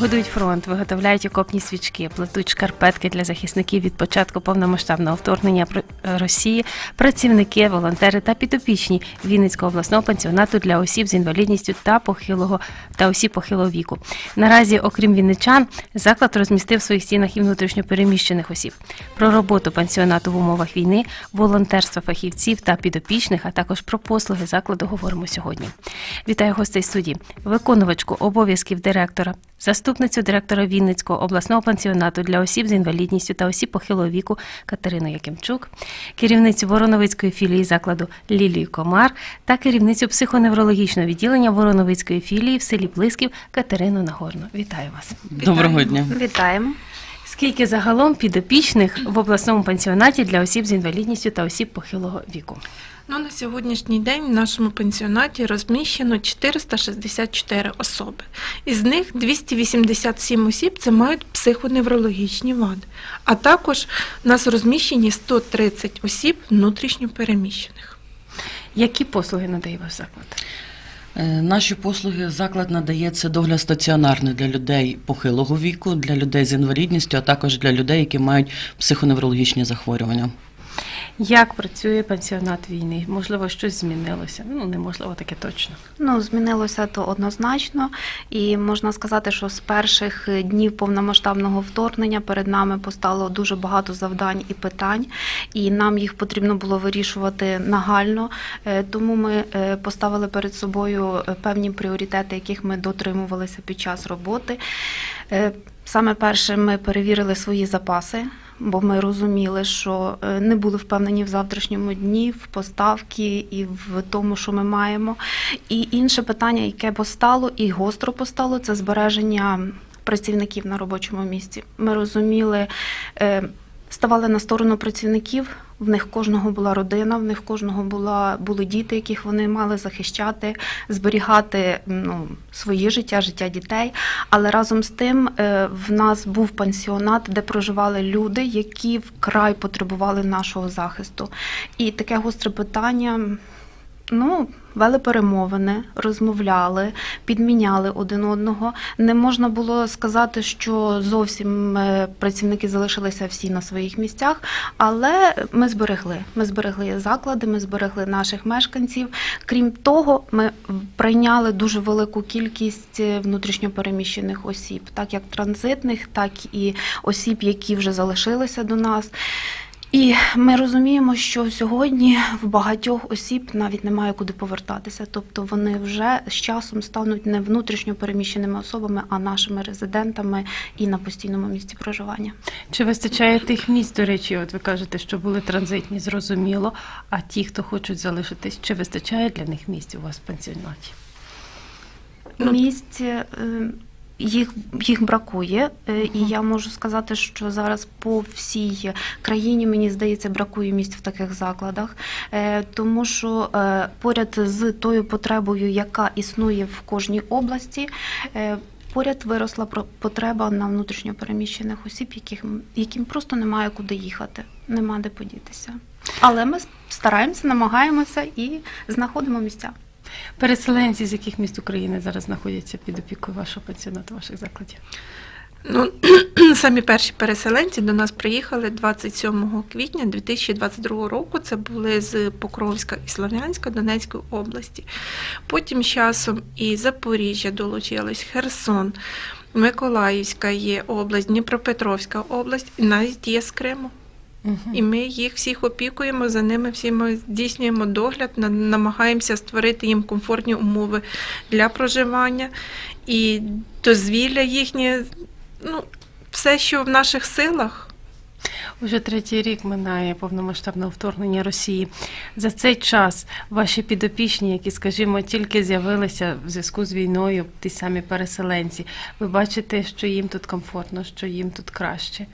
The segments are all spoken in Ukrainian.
Годують фронт, виготовляють окопні свічки, плетуть шкарпетки для захисників від початку повномасштабного вторгнення Росії, працівники, волонтери та підопічні Вінницького обласного пансіонату для осіб з інвалідністю та похилого та осіб похилого віку. Наразі, окрім вінничан, заклад розмістив в своїх стінах і внутрішньопереміщених осіб. Про роботу пансіонату в умовах війни, волонтерство фахівців та підопічних, а також про послуги закладу говоримо сьогодні. Вітаю гостей студії, виконувачку обов'язків директора, заступницю директора Вінницького обласного пансіонату для осіб з інвалідністю та осіб похилого віку Катерину Якимчук, керівницю Вороновицької філії закладу Лілію Комар та керівницю психоневрологічного відділення Вороновицької філії в селі Блисків Катерину Нагорну. Вітаю вас. Доброго дня. Вітаємо. Скільки загалом підопічних в обласному пансіонаті для осіб з інвалідністю та осіб похилого віку? Ну, на сьогоднішній день в нашому пенсіонаті розміщено 464 особи. Із них 287 осіб це мають психоневрологічні вади. А також в нас розміщені 130 осіб внутрішньо переміщених. Які послуги надає ваш заклад? Е, Наші послуги заклад надається догляд стаціонарний для людей похилого віку, для людей з інвалідністю, а також для людей, які мають психоневрологічні захворювання. Як працює пансіонат війни? Можливо, щось змінилося? Ну, неможливо, таке точно. Ну, змінилося то однозначно, і можна сказати, що з перших днів повномасштабного вторгнення перед нами постало дуже багато завдань і питань, і нам їх потрібно було вирішувати нагально. Е, Тому ми е, поставили перед собою е, певні пріоритети, яких ми дотримувалися під час роботи. Саме перше, ми перевірили свої запаси, бо ми розуміли, що е, не були впевнені в завтрашньому дні, в поставки і в тому, що ми маємо. І інше питання, яке постало і гостро постало, це збереження працівників на робочому місці. Ми розуміли, е, ставали на сторону працівників. В них кожного була родина, в них кожного була були діти, яких вони мали захищати, зберігати ну, своє життя, життя дітей. Але разом з тим е, в нас був пансіонат, де проживали люди, які вкрай потребували нашого захисту. І таке гостре питання. Ну, вели перемовини, розмовляли, підміняли один одного. Не можна було сказати, що зовсім е, працівники залишилися всі на своїх місцях, але ми зберегли. Ми зберегли заклади, ми зберегли наших мешканців. Крім того, ми прийняли дуже велику кількість е, внутрішньопереміщених осіб, так як транзитних, так і осіб, які вже залишилися до нас. І ми розуміємо, що сьогодні в багатьох осіб навіть немає куди повертатися, тобто вони вже з часом стануть не внутрішньо переміщеними особами, а нашими резидентами і на постійному місці проживання. Чи вистачає тих місць, до речі, от ви кажете, що були транзитні, зрозуміло, а ті, хто хочуть залишитись, чи вистачає для них місць у вас в пансіонаті? Ну, Місць е, їх, їх бракує, е, і я можу сказати, що зараз по всій країні, мені здається, бракує місць в таких закладах, Е, тому що е, поряд з тою потребою, яка існує в кожній області. Поряд виросла потреба на внутрішньо переміщених осіб, яких, яким просто немає куди їхати, нема де подітися. Але ми стараємося, намагаємося і знаходимо місця. Переселенці з яких міст України зараз знаходяться під опікою вашого пансіонату, ваших закладів? Ну, самі перші переселенці до нас приїхали 27 квітня 2022 року. Це були з Покровська і Слов'янська Донецької області. Потім часом і Запоріжжя долучились, Херсон, Миколаївська є область, Дніпропетровська область, і навіть є з Криму. І ми їх всіх опікуємо, за ними всі ми здійснюємо догляд, на- намагаємося створити їм комфортні умови для проживання і дозвілля їхнє, ну, все, що в наших силах. Уже третій рік минає повномасштабного вторгнення Росії. За цей час ваші підопічні, які, скажімо, тільки з'явилися в зв'язку з війною, ті самі переселенці, ви бачите, що їм тут комфортно, що їм тут краще.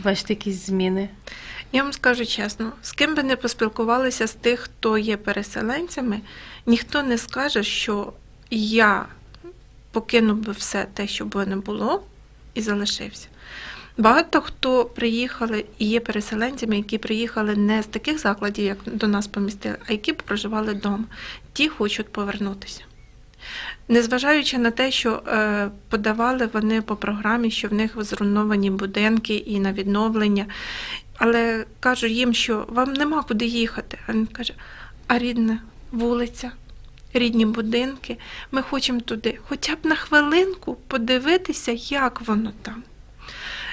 Бачите якісь зміни? Я вам скажу чесно, з ким би не поспілкувалися з тих, хто є переселенцями, ніхто не скаже, що я покинув би все те, що би не було, і залишився. Багато хто приїхали і є переселенцями, які приїхали не з таких закладів, як до нас помістили, а які проживали вдома. Ті хочуть повернутися. Незважаючи на те, що е, подавали вони по програмі, що в них зруйновані будинки і на відновлення, але кажу їм, що вам нема куди їхати. А він каже, а рідна вулиця, рідні будинки, ми хочемо туди, хоча б на хвилинку подивитися, як воно там.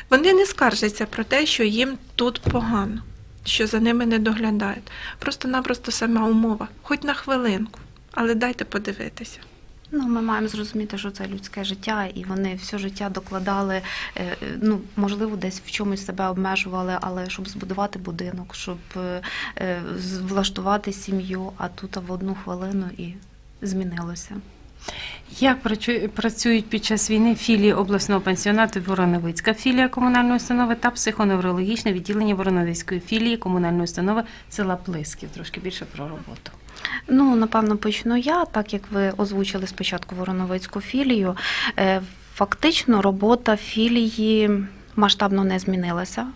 Вони не скаржаться про те, що їм тут погано, що за ними не доглядають. Просто-напросто сама умова, хоч на хвилинку, але дайте подивитися. Ну, ми маємо зрозуміти, що це людське життя, і вони все життя докладали, е, ну можливо, десь в чомусь себе обмежували, але щоб збудувати будинок, щоб е, е, влаштувати сім'ю, а тут в одну хвилину і змінилося. Як працю- працюють під час війни філії обласного пансіонату Вороновицька філія комунальної установи та психоневрологічне відділення Вороновицької філії комунальної установи села Плисків? Трошки більше про роботу. Ну, напевно, почну я, так як ви озвучили спочатку Вороновицьку філію. Е, Фактично, робота філії масштабно не змінилася.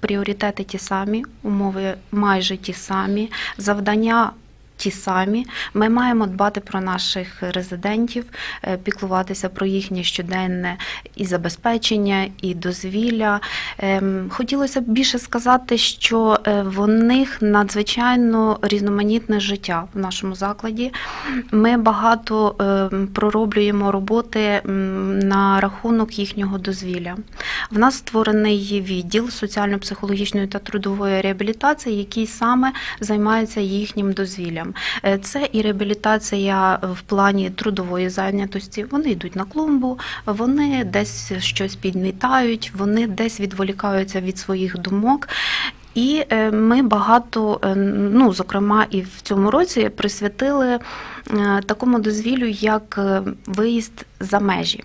Пріоритети ті самі, умови майже ті самі, завдання ті самі. Ми маємо дбати про наших резидентів, е, піклуватися про їхнє щоденне і забезпечення, і дозвілля. Ем, Хотілося б більше сказати, що е, в них надзвичайно різноманітне життя в нашому закладі. Ми багато ем, пророблюємо роботи на рахунок їхнього дозвілля. В нас створений відділ соціально-психологічної та трудової реабілітації, який саме займається їхнім дозвіллям. Е, Це і реабілітація в плані трудової зайнятості. Вони йдуть на клумбу, вони десь щось підмітають, вони десь відволікаються від своїх думок. І е, ми багато, е, ну зокрема, і в цьому році присвятили такому дозвіллю, як виїзд за межі.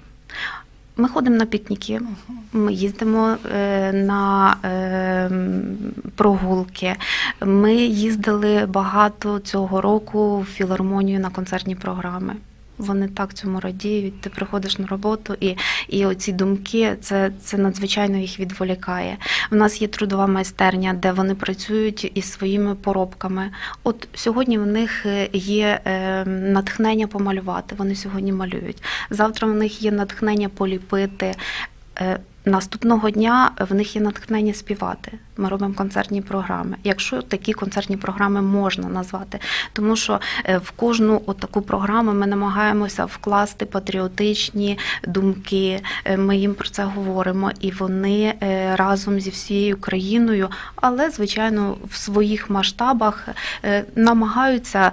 Ми ходимо на пікніки, ми їздимо е, на е, прогулки. Ми їздили багато цього року в філармонію на концертні програми. Вони так цьому радіють. Ти приходиш на роботу, і, і оці думки це, це надзвичайно їх відволікає. У нас є трудова майстерня, де вони працюють із своїми поробками. От сьогодні в них е, є е, натхнення помалювати. Вони сьогодні малюють. Завтра в них є натхнення поліпити. Е, Наступного дня в них є натхнення співати. Ми робимо концертні програми. Якщо такі концертні програми можна назвати, тому що е, в кожну таку програму ми намагаємося вкласти патріотичні думки. е, Ми їм про це говоримо, і вони разом зі всією країною, але звичайно в своїх масштабах намагаються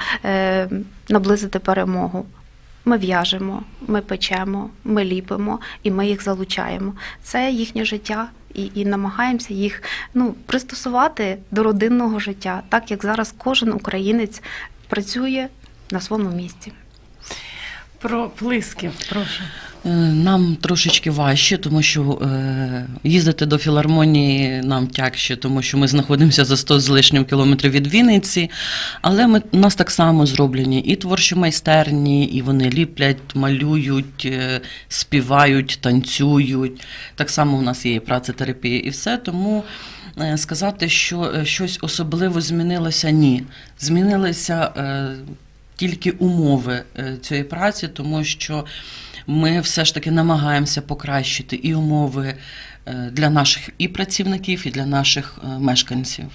наблизити перемогу. Ми в'яжемо, ми печемо, ми ліпимо і ми їх залучаємо. Це їхнє життя, і, і намагаємося їх ну, пристосувати до родинного життя, так як зараз кожен українець працює на своєму місці. Про плиски прошу. Е, Нам трошечки важче, тому що е, їздити до філармонії нам тягче, тому що ми знаходимося за 100 з лишнім кілометрів від Вінниці. Але ми, у нас так само зроблені і творчі майстерні, і вони ліплять, малюють, е, співають, танцюють. Так само у нас є і працетерапія і все. Тому сказати, що щось особливо змінилося, ні. Змінилися е, тільки умови цієї праці, тому що ми все ж таки намагаємося покращити і умови е, для наших і працівників, і для наших е, мешканців.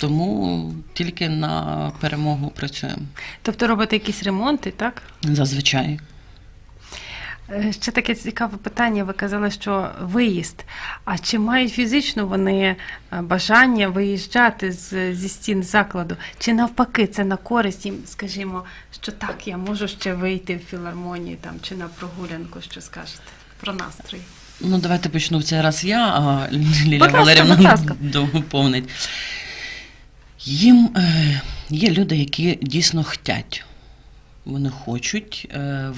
Тому тільки на перемогу працюємо Тобто робити якісь ремонти, так? зазвичай. Е, Ще таке цікаве питання. Ви казали, що виїзд. А чи мають фізично вони е, бажання виїжджати з, зі стін закладу? Чи навпаки, це на користь їм, скажімо, що так, я можу ще вийти в філармонію там чи на прогулянку, що скажете про настрій? Ну, давайте почну в цей раз я, а Лілія Валерівна доповнить. Їм е, є люди, які дійсно хотять. Вони хочуть е,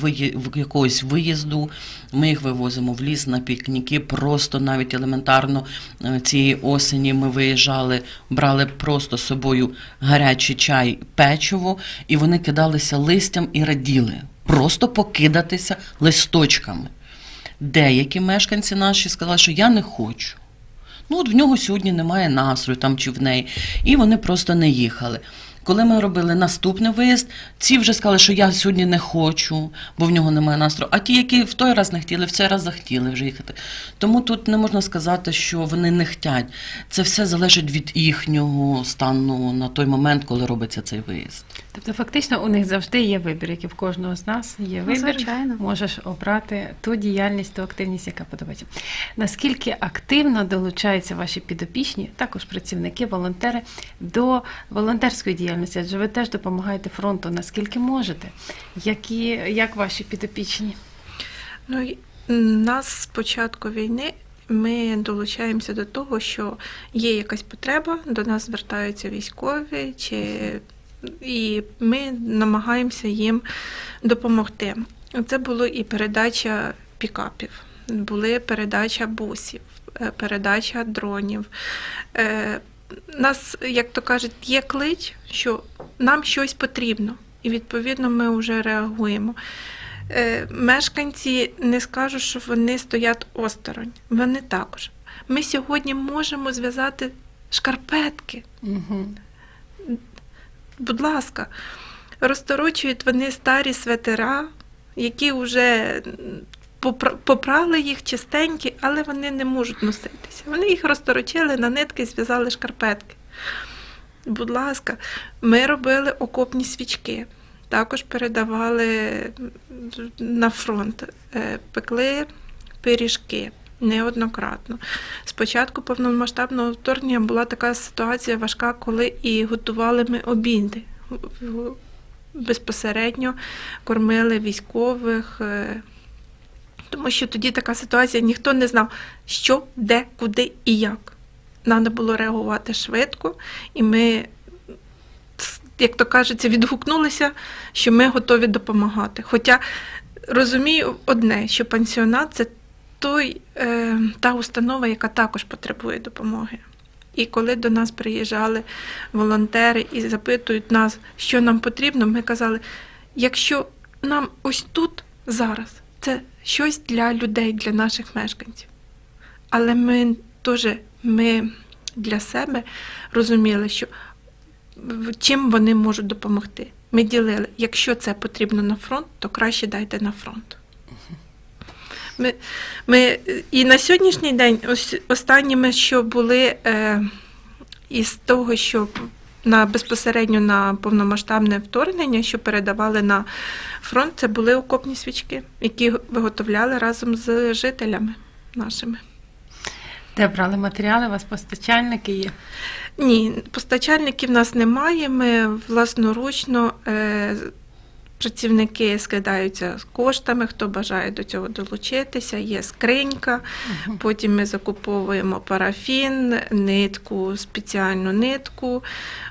якогось виїзду. Ми їх вивозимо в ліс на пікніки. Просто навіть елементарно е, цієї осені ми виїжджали, брали просто з собою гарячий чай, печиво, і вони кидалися листям і раділи. Просто покидатися листочками. деякі мешканці наші сказали, що я не хочу. Ну, от в нього сьогодні немає настрою там чи в неї, і вони просто не їхали. Коли ми робили наступний виїзд, ці вже сказали, що я сьогодні не хочу, бо в нього немає настрою. А ті, які в той раз не хотіли, в цей раз захотіли вже їхати. Тому тут не можна сказати, що вони не хотять. Це все залежить від їхнього стану на той момент, коли робиться цей виїзд. Тобто, фактично, у них завжди є вибір, як і в кожного з нас є Ну, вибір. звичайно. Можеш обрати ту діяльність, ту активність, яка подобається. Наскільки активно долучаються ваші підопічні, також працівники, волонтери до волонтерської діяльності? Адже ви теж допомагаєте фронту, наскільки можете? Які, як ваші підопічні? Ну, нас з початку війни ми долучаємося до того, що є якась потреба, до нас звертаються військові, чи... і ми намагаємося їм допомогти. Це було і передача пікапів, були передача бусів, е, передача дронів. Нас, як то кажуть, є клич, що нам щось потрібно, і відповідно ми вже реагуємо. Е, Мешканці не скажуть, що вони стоять осторонь. Вони також. Ми сьогодні можемо зв'язати шкарпетки. Угу. Будь ласка, розторочують вони старі светера, які вже попрали їх чистенькі, але вони не можуть носитися. Вони їх розторочили на нитки зв'язали шкарпетки. Будь ласка, ми робили окопні свічки, також передавали на фронт, е, пекли пиріжки. Неоднократно. Спочатку повномасштабного вторгнення була така ситуація важка, коли і готували ми обіди. Безпосередньо кормили військових, е, тому що тоді така ситуація, ніхто не знав, що, де, куди і як. Треба було реагувати швидко, і ми, як то кажеться, відгукнулися, що ми готові допомагати. Хоча розумію одне, що пансіонат це той, е, та установа, яка також потребує допомоги. І коли до нас приїжджали волонтери і запитують нас, що нам потрібно, ми казали, якщо нам ось тут зараз це щось для людей, для наших мешканців. Але ми теж ми для себе розуміли, що чим вони можуть допомогти. Ми ділили, якщо це потрібно на фронт, то краще дайте на фронт. Ми, ми, і на сьогоднішній день, останніми, що були е, із того, що на безпосередньо на повномасштабне вторгнення, що передавали на фронт, це були окопні свічки, які виготовляли разом з жителями нашими. Де брали матеріали, у вас постачальники є? Ні, постачальників в нас немає. Ми власноручно е, працівники скидаються з коштами, хто бажає до цього долучитися. Є скринька. Потім ми закуповуємо парафін, нитку, спеціальну нитку.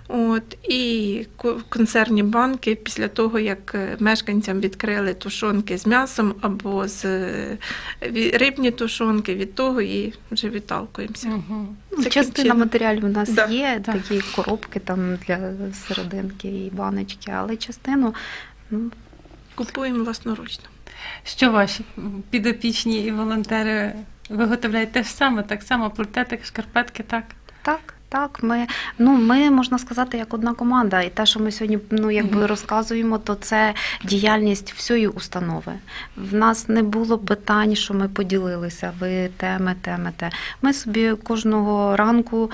От, і ко- консервні банки після того, як е, мешканцям відкрили тушонки з м'ясом або з е, рибні тушонки, від того і вже відталкуємося. Угу. Таким Частина чином. матеріалів у нас Да. є, Так. такі коробки там для серединки і баночки, але частину ну, Купуємо власноручно. Що ваші підопічні і волонтери виготовляють те ж саме, так само плетете шкарпетки, так? Так, так. Ми ну ми можна сказати як одна команда. І те, що ми сьогодні ну якби розказуємо, то це діяльність всієї установи. В нас не було питань, що ми поділилися. Ви теми, теми, те. Ми собі кожного ранку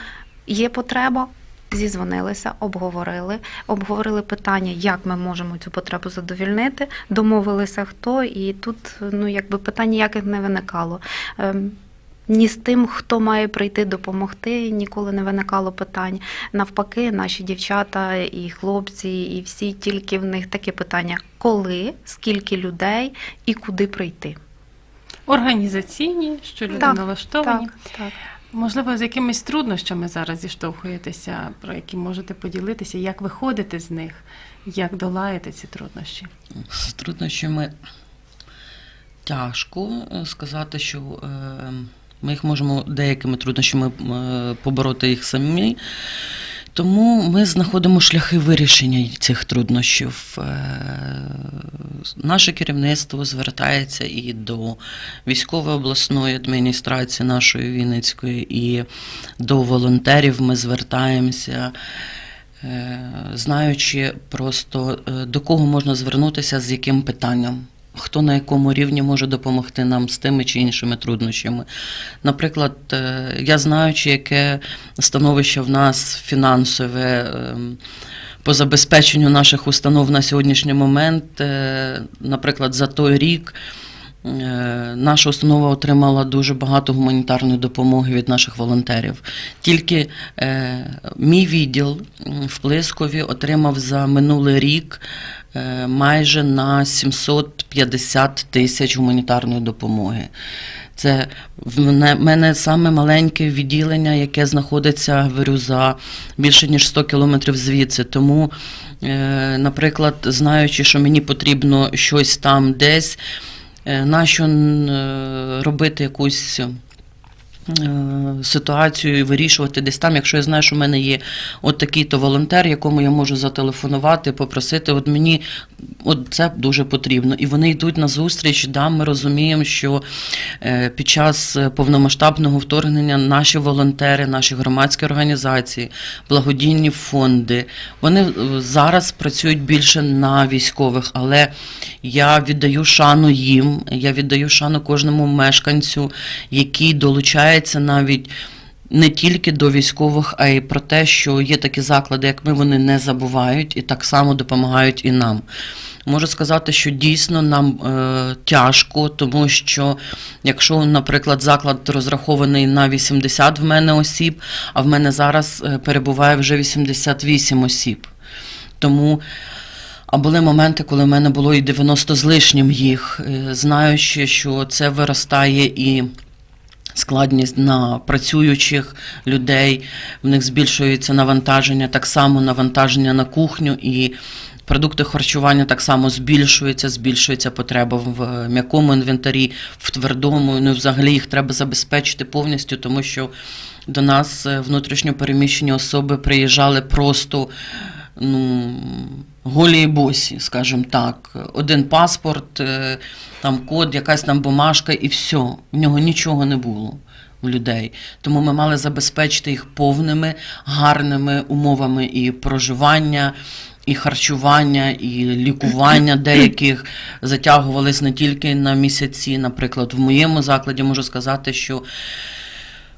є потреба. Зізвонилися, обговорили, обговорили питання, як ми можемо цю потребу задовільнити, домовилися хто, і тут ну якби питань ніяких не виникало. Ем, ні з тим, хто має прийти допомогти, ніколи не виникало питань. Навпаки, наші дівчата і хлопці, і всі тільки в них таке питання: коли, скільки людей і куди прийти. Організаційні, що люди Так, налаштовані. Так, так. Можливо, з якимись труднощами зараз зіштовхуєтеся, про які можете поділитися, як виходите з них, як долаєте ці труднощі. З труднощами тяжко е, сказати, що е, ми їх можемо деякими труднощами е, побороти їх самі. Тому ми знаходимо шляхи вирішення цих труднощів. Е, Наше керівництво звертається і до військової обласної адміністрації нашої Вінницької, і до волонтерів ми звертаємося. е, Знаючи просто е, до кого можна звернутися з яким питанням, хто на якому рівні може допомогти нам з тими чи іншими труднощами. Наприклад, е, я знаючи, яке становище в нас фінансове. ем, По забезпеченню наших установ на сьогоднішній момент, е, наприклад, за той рік е, наша установа отримала дуже багато гуманітарної допомоги від наших волонтерів. Тільки мій відділ в Плискові отримав за минулий рік майже на 750 тисяч гуманітарної допомоги. Це в мене, саме маленьке відділення, яке знаходиться говорю, за більше ніж 100 кілометрів звідси. Тому, е, наприклад, знаючи, що мені потрібно щось там десь, е, нащо е, робити якусь. Е, Ситуацію і вирішувати десь там, якщо я знаю, що в мене є от такий-то волонтер, якому я можу зателефонувати, попросити, от мені от це дуже потрібно. І вони йдуть на зустріч. Да, ми розуміємо, що е, під час повномасштабного вторгнення наші волонтери, наші громадські організації, благодійні фонди, вони е, зараз працюють більше на військових, але я віддаю шану їм, я віддаю шану кожному мешканцю, який долучається навіть. Не тільки до військових, а й про те, що є такі заклади, як ми, вони не забувають і так само допомагають і нам. Можу сказати, що дійсно нам е, тяжко, тому що якщо, наприклад, заклад розрахований на 80 в мене осіб, а в мене зараз е, перебуває вже 88 осіб. Тому а були моменти, коли в мене було і 90 з лишнім їх, е, знаючи, що це виростає і складність на працюючих людей, в них збільшується навантаження, так само навантаження на кухню і. Продукти харчування так само збільшуються, збільшується потреба в е, м'якому інвентарі, в твердому. Ну, взагалі їх треба забезпечити повністю, тому що до нас е, внутрішньо переміщені особи приїжджали просто ну, голі і босі, скажімо так. Один паспорт, е, там код, якась там бумажка і все. В нього нічого не було у людей. Тому ми мали забезпечити їх повними, гарними умовами і проживання. І харчування, і лікування деяких затягувались не тільки на місяці. Наприклад, в моєму закладі можу сказати, що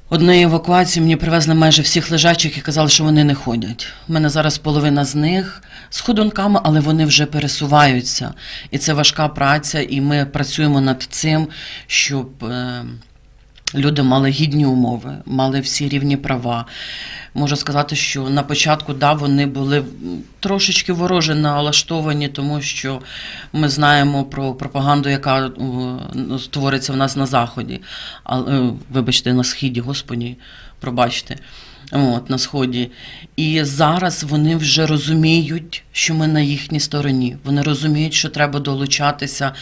Одної евакуації мені привезли майже всіх лежачих і казали, що вони не ходять. У мене зараз половина з них з ходунками, але вони вже пересуваються. І це важка праця, і ми працюємо над цим, щоб е, люди мали гідні умови, мали всі рівні права. Можу сказати, що на початку да, вони були трошечки вороже налаштовані, тому що ми знаємо про пропаганду, яка е, створиться в нас на заході. Але, е, вибачте, на східі, господі, пробачте. От, на сході. І зараз вони вже розуміють, що ми на їхній стороні. Вони розуміють, що треба долучатися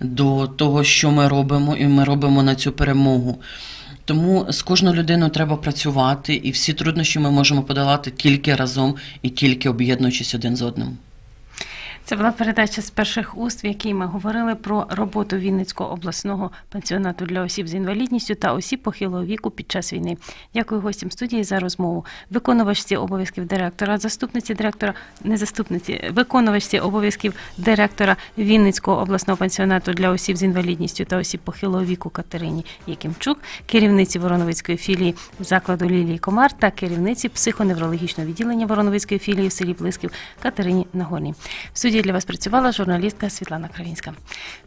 до того, що ми робимо, і ми робимо на цю перемогу. Тому з кожною людиною треба працювати, і всі труднощі ми можемо подолати тільки разом і тільки об'єднуючись один з одним. Це була передача з перших уст, в якій ми говорили про роботу Вінницького обласного пансіонату для осіб з інвалідністю та осіб похилого віку під час війни. Дякую гостям студії за розмову. Виконувачці обов'язків директора, заступниці директора, не заступниці, виконувачці обов'язків директора Вінницького обласного пансіонату для осіб з інвалідністю та осіб похилого віку Катерині Якимчук, керівниці Вороновицької філії закладу Лілії Комар та керівниці психоневрологічного відділення Вороновицької філії в селі Плисків Катерині Нагорній. Студії для вас працювала журналістка Світлана Кравінська.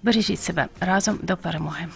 Бережіть себе разом до перемоги.